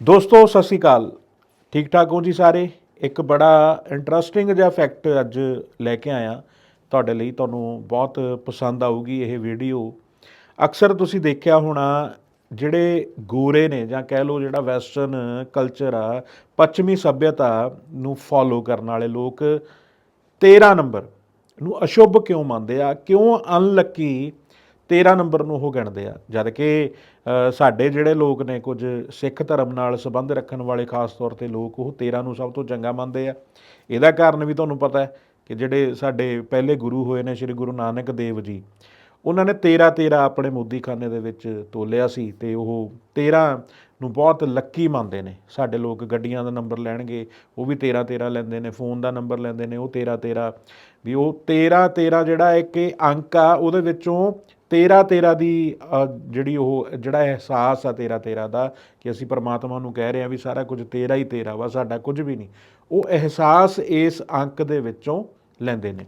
ਦੋਸਤੋ, ਸਤਿ ਸ਼੍ਰੀ ਅਕਾਲ। ਠੀਕ ਠਾਕ ਹੋ ਜੀ ਸਾਰੇ? ਇੱਕ ਬੜਾ ਇੰਟਰਸਟਿੰਗ ਜਿਹਾ ਫੈਕਟ ਅੱਜ ਲੈ ਕੇ ਆਇਆ। ਤੁਹਾਡੇ ਲਈ ਤੁਹਾਨੂੰ ਬਹੁਤ ਪਸੰਦ ਆਊਗੀ ਇਹ ਵੀਡੀਓ ਅਕਸਰ ਤੁਸੀਂ ਦੇਖਿਆ ਹੋਣਾ, ਜਿਹੜੇ ਗੋਰੇ ਨੇ ਜਾਂ ਕਹਿ ਲਓ ਜਿਹੜਾ ਵੈਸਟਰਨ ਕਲਚਰ ਆ, ਪੱਛਮੀ ਸੱਭਿਅਤਾ ਨੂੰ ਫੋਲੋ ਕਰਨ ਵਾਲੇ ਲੋਕ 13 ਨੰਬਰ ਨੂੰ ਅਸ਼ੁਭ ਕਿਉਂ ਮੰਨਦੇ ਆ? ਕਿਉਂ ਅਨਲੱਕੀ 13 ਨੰਬਰ ਨੂੰ ਉਹ ਗਿਣਦੇ ਆ, ਜਦ ਕਿ ਸਾਡੇ ਜਿਹੜੇ ਲੋਕ ਨੇ ਕੁਝ ਸਿੱਖ ਧਰਮ ਨਾਲ ਸੰਬੰਧ ਰੱਖਣ ਵਾਲੇ ਖਾਸ ਤੌਰ ਤੇ ਲੋਕ ਉਹ 13 ਨੂੰ ਸਭ ਤੋਂ ਚੰਗਾ ਮੰਨਦੇ ਆ। ਇਹਦਾ ਕਾਰਨ ਵੀ ਤੁਹਾਨੂੰ ਪਤਾ ਹੈ ਕਿ ਜਿਹੜੇ ਸਾਡੇ ਪਹਿਲੇ ਗੁਰੂ ਹੋਏ ਨੇ ਸ੍ਰੀ ਗੁਰੂ ਨਾਨਕ ਦੇਵ ਜੀ, ਉਹਨਾਂ ਨੇ 13 13 ਆਪਣੇ ਮੋਦੀਖਾਨੇ ਦੇ ਵਿੱਚ ਤੋਲਿਆ ਸੀ ਤੇ ਉਹ 13 ਨੂੰ ਬਹੁਤ ਲੱਕੀ ਮੰਨਦੇ ਨੇ। ਸਾਡੇ ਲੋਕ ਗੱਡੀਆਂ ਦਾ ਨੰਬਰ ਲੈਣਗੇ, ਉਹ ਵੀ 13 13 ਲੈਂਦੇ ਨੇ, ਫੋਨ ਦਾ ਨੰਬਰ ਲੈਂਦੇ ਨੇ, ਉਹ 13 13 ਵੀ ਉਹ 13 13 ਜਿਹੜਾ ਇੱਕ ਅੰਕ ਆ, ਉਹਦੇ ਵਿੱਚੋਂ 13 13 ਦੀ ਜਿਹੜੀ ਉਹ, ਜਿਹੜਾ ਅਹਿਸਾਸ ਆ 13 13 ਦਾ ਕਿ ਅਸੀਂ ਪਰਮਾਤਮਾ ਨੂੰ ਕਹਿ ਰਹੇ ਆ ਵੀ ਸਾਰਾ ਕੁਝ ਤੇਰਾ ਹੀ ਤੇਰਾ ਵਾ, ਸਾਡਾ ਕੁਝ ਵੀ ਨਹੀਂ। ਉਹ ਅਹਿਸਾਸ ਇਸ ਅੰਕ ਦੇ ਵਿੱਚੋਂ ਲੈਂਦੇ ਨੇ।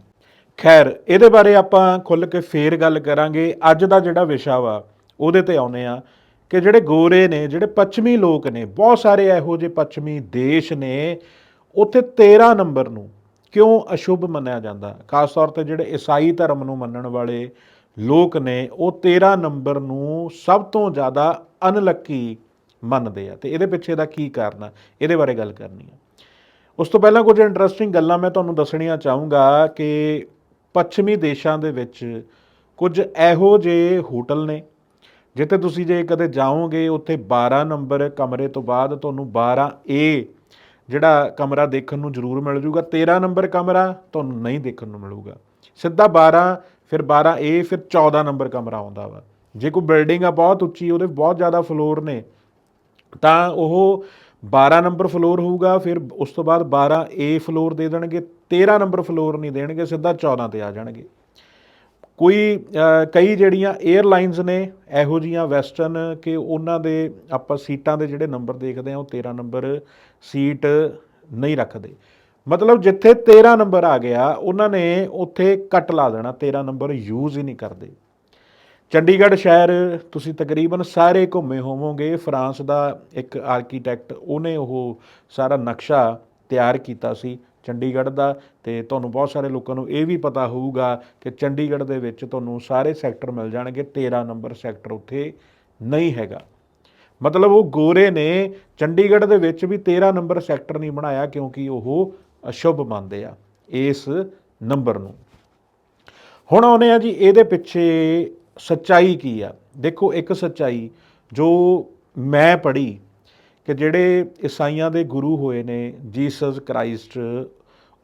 ਖੈਰ, ਇਹਦੇ ਬਾਰੇ ਆਪਾਂ ਖੁੱਲ ਕੇ ਫੇਰ ਗੱਲ ਕਰਾਂਗੇ। ਅੱਜ ਦਾ ਜਿਹੜਾ ਵਿਸ਼ਾ ਵਾ, ਉਹਦੇ ਤੇ ਆਉਨੇ ਆ ਕਿ ਜਿਹੜੇ ਗੋਰੇ ਨੇ, ਜਿਹੜੇ ਪੱਛਮੀ ਲੋਕ ਨੇ, ਬਹੁਤ ਸਾਰੇ ਇਹੋ ਜਿਹੇ ਪੱਛਮੀ ਦੇਸ਼ ਨੇ, ਉੱਥੇ 13 ਨੰਬਰ ਨੂੰ ਕਿਉਂ ਅਸ਼ੁਭ ਮੰਨਿਆ ਜਾਂਦਾ? ਖਾਸ ਤੌਰ ਤੇ ਜਿਹੜੇ ਈਸਾਈ ਧਰਮ ਨੂੰ ਮੰਨਣ ਵਾਲੇ ਲੋਕ ਨੇ ਉਹ 13 ਨੰਬਰ ਨੂੰ ਸਭ ਤੋਂ ਜ਼ਿਆਦਾ ਅਨਲੱਕੀ ਮੰਨਦੇ ਆ। ਤੇ ਇਹਦੇ ਪਿੱਛੇ ਦਾ ਕੀ ਕਾਰਨ ਆ? ਇਹਦੇ ਬਾਰੇ ਗੱਲ ਕਰਨੀ ਆ। ਉਸ ਤੋਂ ਪਹਿਲਾਂ ਕੁਝ ਇੰਟਰਸਟਿੰਗ ਗੱਲਾਂ ਮੈਂ ਤੁਹਾਨੂੰ ਦੱਸਣੀਆਂ ਚਾਹੂੰਗਾ ਕਿ ਪੱਛਮੀ ਦੇਸ਼ਾਂ ਦੇ ਵਿੱਚ ਕੁਝ ਇਹੋ ਜਿਹੇ ਹੋਟਲ ਨੇ, ਜਿੱਥੇ ਤੁਸੀਂ ਜੇ ਕਦੇ ਜਾਓਗੇ, ਉੱਥੇ 12 ਨੰਬਰ ਕਮਰੇ ਤੋਂ ਬਾਅਦ ਤੁਹਾਨੂੰ 12 ਏ ਜਿਹੜਾ ਕਮਰਾ ਦੇਖਣ ਨੂੰ ਜ਼ਰੂਰ ਮਿਲ ਜੂਗਾ। 13 ਨੰਬਰ ਕਮਰਾ ਤੁਹਾਨੂੰ ਨਹੀਂ ਦੇਖਣ ਨੂੰ ਮਿਲੂਗਾ। ਸਿੱਧਾ 12 ਫਿਰ 12 ਏ ਫਿਰ 14 ਨੰਬਰ ਕਮਰਾ ਆਉਂਦਾ ਵਾ। ਜੇ ਕੋਈ ਬਿਲਡਿੰਗ ਆ ਬਹੁਤ ਉੱਚੀ, ਉਹਦੇ ਬਹੁਤ ਜ਼ਿਆਦਾ ਫਲੋਰ ਨੇ, ਤਾਂ ਉਹ 12 ਨੰਬਰ ਫਲੋਰ ਹੋਊਗਾ, ਫਿਰ ਉਸ ਤੋਂ ਬਾਅਦ 12 ਏ ਫਲੋਰ ਦੇ ਦੇਣਗੇ 13 ਨੰਬਰ ਫਲੋਰ ਨਹੀਂ ਦੇਣਗੇ, ਸਿੱਧਾ 14 ਤੇ ਆ ਜਾਣਗੇ। ਕੋਈ ਕਈ ਜਿਹੜੀਆਂ 에ਅਰਲਾਈਨਸ ਨੇ, ਇਹੋ ਜੀਆਂ ਵੈਸਟਰਨ ਕਿ ਉਹਨਾਂ ਦੇ ਆਪਾਂ ਸੀਟਾਂ ਦੇ ਜਿਹੜੇ ਨੰਬਰ ਦੇਖਦੇ ਆ, ਉਹ 13 ਨੰਬਰ ਸੀਟ ਨਹੀਂ ਰੱਖਦੇ। ਮਤਲਬ ਜਿੱਥੇ 13 ਨੰਬਰ ਆ ਗਿਆ, ਉਹਨਾਂ ਨੇ ਉੱਥੇ ਕੱਟ ਲਾ ਦੇਣਾ 13 ਨੰਬਰ ਯੂਜ਼ ਹੀ ਨਹੀਂ ਕਰਦੇ। ਚੰਡੀਗੜ੍ਹ ਸ਼ਹਿਰ ਤੁਸੀਂ ਤਕਰੀਬਨ ਸਾਰੇ ਘੁੰਮੇ ਹੋਵੋਗੇ, ਫਰਾਂਸ ਦਾ ਇੱਕ ਆਰਕੀਟੈਕਟ ਉਹਨੇ ਉਹ ਸਾਰਾ ਨਕਸ਼ਾ ਤਿਆਰ ਕੀਤਾ ਸੀ ਚੰਡੀਗੜ੍ਹ ਦਾ ਤੇ ਤੁਹਾਨੂੰ ਬਹੁਤ ਸਾਰੇ ਲੋਕਾਂ ਨੂੰ ਇਹ ਵੀ ਪਤਾ ਹੋਊਗਾ ਕਿ ਚੰਡੀਗੜ੍ਹ ਦੇ ਵਿੱਚ ਤੁਹਾਨੂੰ ਸਾਰੇ ਸੈਕਟਰ ਮਿਲ ਜਾਣਗੇ 13 ਨੰਬਰ ਸੈਕਟਰ ਉੱਥੇ ਨਹੀਂ ਹੈਗਾ। ਮਤਲਬ ਉਹ ਗੋਰੇ ਨੇ, ਚੰਡੀਗੜ੍ਹ ਦੇ ਵਿੱਚ ਵੀ 13 ਨੰਬਰ ਸੈਕਟਰ ਨਹੀਂ ਬਣਾਇਆ ਕਿਉਂਕਿ ਉਹ ਅਸ਼ੁਭ ਮੰਨਦੇ ਆ ਇਸ ਨੰਬਰ ਨੂੰ। ਹੁਣ ਆਉਨੇ ਆ ਜੀ, ਇਹਦੇ ਪਿੱਛੇ ਸੱਚਾਈ ਕੀ ਆ? ਦੇਖੋ, ਇੱਕ ਸੱਚਾਈ ਜੋ ਮੈਂ ਪੜ੍ਹੀ ਕਿ ਜਿਹੜੇ ਈਸਾਈਆਂ ਦੇ ਗੁਰੂ ਹੋਏ ਨੇ, ਜੀਸਸ ਕ੍ਰਾਈਸਟ,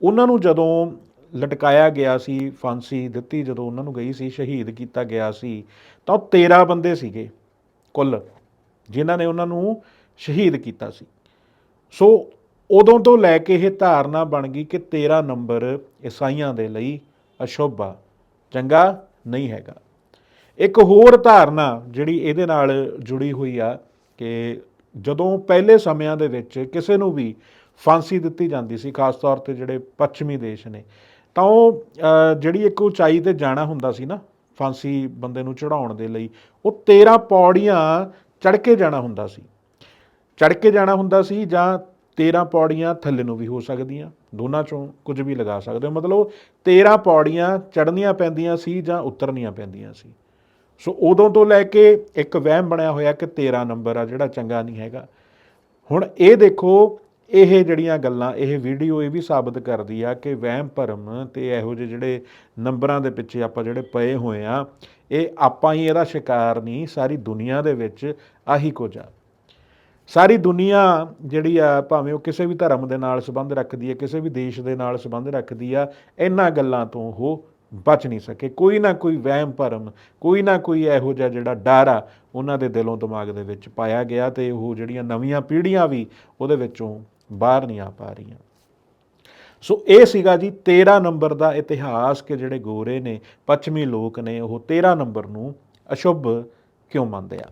ਉਹਨਾਂ ਨੂੰ ਜਦੋਂ ਲਟਕਾਇਆ ਗਿਆ ਸੀ, ਫਾਂਸੀ ਦਿੱਤੀ, ਜਦੋਂ ਉਹਨਾਂ ਨੂੰ ਗਈ ਸੀ, ਸ਼ਹੀਦ ਕੀਤਾ ਗਿਆ ਸੀ, ਤਾਂ ਉਹ 13 ਬੰਦੇ ਸੀਗੇ ਕੁੱਲ, ਜਿਨ੍ਹਾਂ ਨੇ ਉਹਨਾਂ ਨੂੰ ਸ਼ਹੀਦ ਕੀਤਾ ਸੀ। ਸੋ ਉਦੋਂ ਤੋਂ ਲੈ ਕੇ ਇਹ ਧਾਰਨਾ ਬਣ ਗਈ ਕਿ 13 ਨੰਬਰ ਈਸਾਈਆਂ ਦੇ ਲਈ ਅਸ਼ੁਭ ਆ ਚੰਗਾ ਨਹੀਂ ਹੈਗਾ। ਇੱਕ ਹੋਰ ਧਾਰਨਾ ਜਿਹੜੀ ਇਹਦੇ ਨਾਲ ਜੁੜੀ ਹੋਈ ਆ ਕਿ ਜਦੋਂ ਪਹਿਲੇ ਸਮਿਆਂ ਦੇ ਵਿੱਚ ਕਿਸੇ ਨੂੰ ਵੀ ਫਾਂਸੀ ਦਿੱਤੀ ਜਾਂਦੀ ਸੀ, ਖਾਸ ਤੌਰ ਤੇ ਜਿਹੜੇ ਪੱਛਮੀ ਦੇਸ਼ ਨੇ, ਤਾਂ ਉਹ ਜਿਹੜੀ ਇੱਕ ਉਚਾਈ ਤੇ ਜਾਣਾ ਹੁੰਦਾ ਸੀ ਨਾ, ਫਾਂਸੀ ਬੰਦੇ ਨੂੰ ਚੜਾਉਣ ਦੇ ਲਈ, ਉਹ 13 ਪੌੜੀਆਂ ਚੜ੍ਹ ਕੇ ਜਾਣਾ ਹੁੰਦਾ ਸੀ। ਚੜ੍ਹ ਕੇ ਜਾਣਾ ਹੁੰਦਾ ਸੀ ਜਾਂ 13 ਪੌੜੀਆਂ ਥੱਲੇ ਨੂੰ ਵੀ ਹੋ ਸਕਦੀਆਂ, ਦੋਨਾਂ ਚੋਂ ਕੁਝ ਵੀ ਲਗਾ ਸਕਦੇ ਹੋ। ਮਤਲਬ 13 ਪੌੜੀਆਂ ਚੜ੍ਹਨੀਆਂ ਪੈਂਦੀਆਂ ਸੀ ਜਾਂ ਉਤਰਨੀਆਂ ਪੈਂਦੀਆਂ ਸੀ। ਸੋ ਉਦੋਂ ਤੋਂ ਲੈ ਕੇ ਇੱਕ ਵਹਿਮ ਬਣਿਆ ਹੋਇਆ ਕਿ 13 ਨੰਬਰ ਆ, ਜਿਹੜਾ ਚੰਗਾ ਨਹੀਂ ਹੈਗਾ। ਹੁਣ ਇਹ ਦੇਖੋ, ਇਹ ਜਿਹੜੀਆਂ ਗੱਲਾਂ, ਇਹ ਵੀਡੀਓ ਇਹ ਵੀ ਸਾਬਤ ਕਰਦੀ ਆ ਕਿ ਵਹਿਮ ਭਰਮ ਤੇ ਇਹੋ ਜਿਹੇ ਜਿਹੜੇ ਨੰਬਰਾਂ ਦੇ ਪਿੱਛੇ ਆਪਾਂ ਜਿਹੜੇ ਪਏ ਹੋਏ ਆ, ਇਹ ਆਪਾਂ ਹੀ ਇਹਦਾ ਸ਼ਿਕਾਰ ਨਹੀਂ, ਸਾਰੀ ਦੁਨੀਆ ਦੇ ਵਿੱਚ ਆਹੀ ਕੁਝ ਆ। ਸਾਰੀ ਦੁਨੀਆ ਜਿਹੜੀ ਆ, ਭਾਵੇਂ ਉਹ ਕਿਸੇ ਵੀ ਧਰਮ ਦੇ ਨਾਲ ਸੰਬੰਧ ਰੱਖਦੀ ਹੈ, ਕਿਸੇ ਵੀ ਦੇਸ਼ ਦੇ ਨਾਲ ਸੰਬੰਧ ਰੱਖਦੀ ਆ, ਇਹਨਾਂ ਗੱਲਾਂ ਤੋਂ ਉਹ ਬਚ ਨਹੀਂ ਸਕੇ। ਕੋਈ ਨਾ ਕੋਈ ਵਹਿਮ ਭਰਮ, ਕੋਈ ਨਾ ਕੋਈ ਇਹੋ ਜਿਹਾ ਜਿਹੜਾ ਡਰ ਆ, ਉਹਨਾਂ ਦੇ ਦਿਲੋਂ ਦਿਮਾਗ ਦੇ ਵਿੱਚ ਪਾਇਆ ਗਿਆ ਤੇ ਉਹ ਜਿਹੜੀਆਂ ਨਵੀਆਂ ਪੀੜ੍ਹੀਆਂ ਵੀ ਉਹਦੇ ਵਿੱਚੋਂ ਬਾਹਰ ਨਹੀਂ ਆ ਪਾ ਰਹੀਆਂ। ਸੋ ਇਹ ਸੀਗਾ ਜੀ 13 ਨੰਬਰ ਦਾ ਇਤਿਹਾਸ ਕਿ ਜਿਹੜੇ ਗੋਰੇ ਨੇ, ਪੱਛਮੀ ਲੋਕ ਨੇ, ਉਹ 13 ਨੰਬਰ ਨੂੰ ਅਸ਼ੁਭ ਕਿਉਂ ਮੰਨਦੇ ਆ?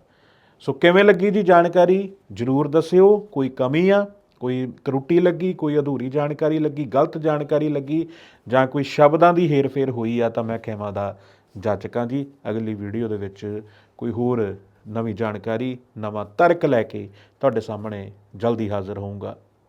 ਸੋ ਕਿਵੇਂ ਲੱਗੀ ਜੀ ਜਾਣਕਾਰੀ? ਜਰੂਰ ਦੱਸਿਓ, ਕੋਈ ਕਮੀ ਆ? ਕੋਈ ਤਰੁੱਟੀ ਲੱਗੀ? ਕੋਈ ਅਧੂਰੀ ਜਾਣਕਾਰੀ ਲੱਗੀ? ਗਲਤ ਜਾਣਕਾਰੀ ਲੱਗੀ? ਜਾਂ ਕੋਈ ਸ਼ਬਦਾਂ ਦੀ ਹੇਰਫੇਰ ਹੋਈ ਆ ਤਾਂ ਮੈਂ ਖਿਮਾ ਦਾ ਜਾਚਕਾਂ ਜੀ, ਅਗਲੀ ਵੀਡੀਓ ਦੇ ਵਿੱਚ ਕੋਈ ਹੋਰ ਨਵੀਂ ਜਾਣਕਾਰੀ, ਨਵਾਂ ਤਰਕ ਲੈ ਕੇ ਤੁਹਾਡੇ ਸਾਹਮਣੇ ਜਲਦੀ ਹਾਜ਼ਰ ਹੋਊਂਗਾ।